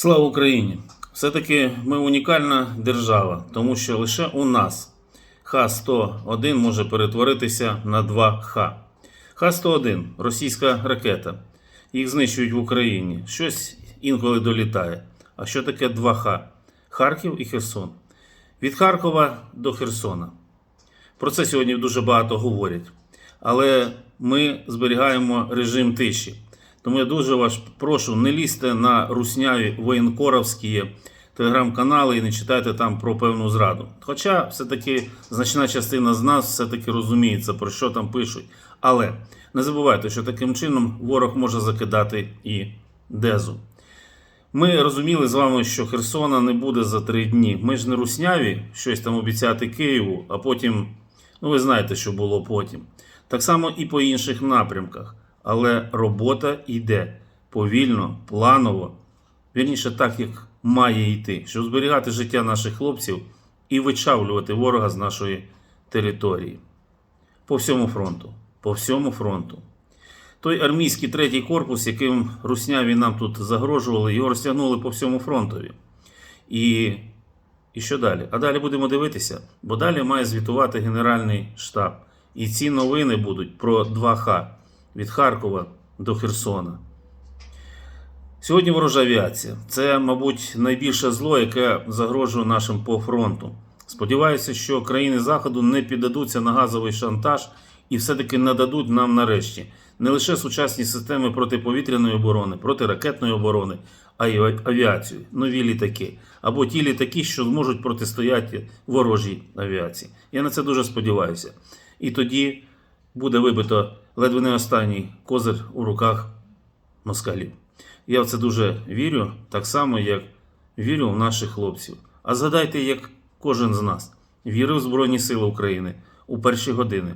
Слава Україні! Все-таки ми унікальна держава, тому що лише у нас Х-101 може перетворитися на 2Х. Х-101 російська ракета. Їх знищують в Україні. Щось інколи долітає. А що таке 2Х? Харків і Херсон. Від Харкова до Херсона. Про це сьогодні дуже багато говорять. Але ми зберігаємо режим тиші. Тому я дуже вас прошу, не лізьте на русняві воєнкоровські телеграм-канали і не читайте там про певну зраду. Хоча все-таки значна частина з нас все-таки розуміється, про що там пишуть. Але не забувайте, що таким чином ворог може закидати і дезу. Ми розуміли з вами, що Херсона не буде за три дні. Ми ж не русняві щось там обіцяти Києву, а потім, ну ви знаєте, що було потім. Так само і по інших напрямках. Але робота йде повільно, планово, вірніше так, як має йти, щоб зберігати життя наших хлопців і вичавлювати ворога з нашої території. По всьому фронту. По всьому фронту. Той армійський третій корпус, яким русняві нам тут загрожували, його розтягнули по всьому фронтові. І, і що далі? А далі будемо дивитися, бо далі має звітувати Генеральний штаб. І ці новини будуть про 2Х від Харкова до Херсона. Сьогодні ворожа авіація. Це, мабуть, найбільше зло, яке загрожує нашим по фронту. Сподіваюся, що країни Заходу не піддадуться на газовий шантаж і все-таки нададуть нам нарешті не лише сучасні системи протиповітряної оборони, протиракетної оборони, а й авіацію, нові літаки, або ті літаки, що зможуть протистояти ворожій авіації. Я на це дуже сподіваюся. І тоді буде вибито ледве не останній козир у руках москалів. Я в це дуже вірю, так само, як вірю в наших хлопців. А згадайте, як кожен з нас вірив в Збройні Сили України у перші години,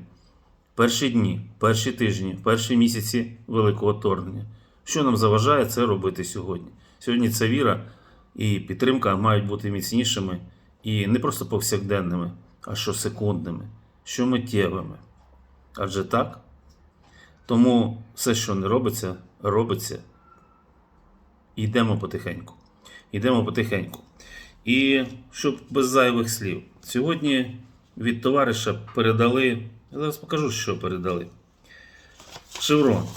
перші дні, перші тижні, перші місяці великого вторгнення. Що нам заважає це робити сьогодні? Сьогодні ця віра і підтримка мають бути міцнішими і не просто повсякденними, а щосекундними, щомиттєвими. Адже так. Тому все, що не робиться, робиться. Йдемо потихеньку. Йдемо потихеньку. І щоб без зайвих слів. Сьогодні від товариша передали. Я зараз покажу, що передали. Шеврон.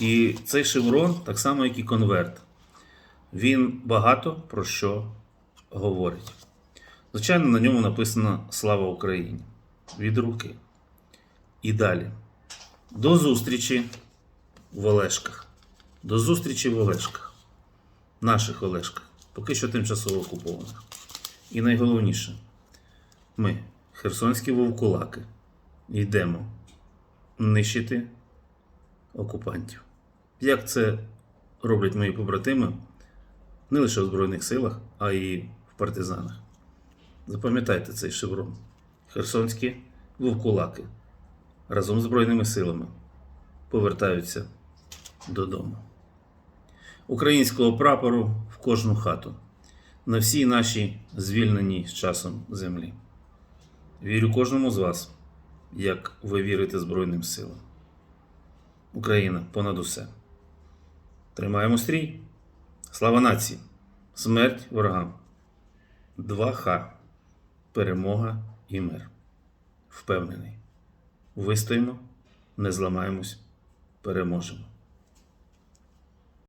І цей шеврон, так само, як і конверт, він багато про що говорить. Звичайно, на ньому написано Слава Україні від руки. І далі. До зустрічі в Олешках. До зустрічі в Олешках. Наших Олешках. Поки що тимчасово окупованих. І найголовніше, ми, херсонські вовкулаки, йдемо нищити окупантів. Як це роблять мої побратими не лише в Збройних силах, а й в партизанах. Запам'ятайте цей шеврон. Херсонські вовкулаки разом з Збройними силами повертаються додому. Українського прапору в кожну хату на всій нашій звільненій з часом землі. Вірю кожному з вас, як ви вірите Збройним силам. Україна понад усе. Тримаємо стрій. Слава нації! Смерть ворогам. 2Х. Перемога і мир. Впевнений. Вистоїмо, не зламаємось, переможемо.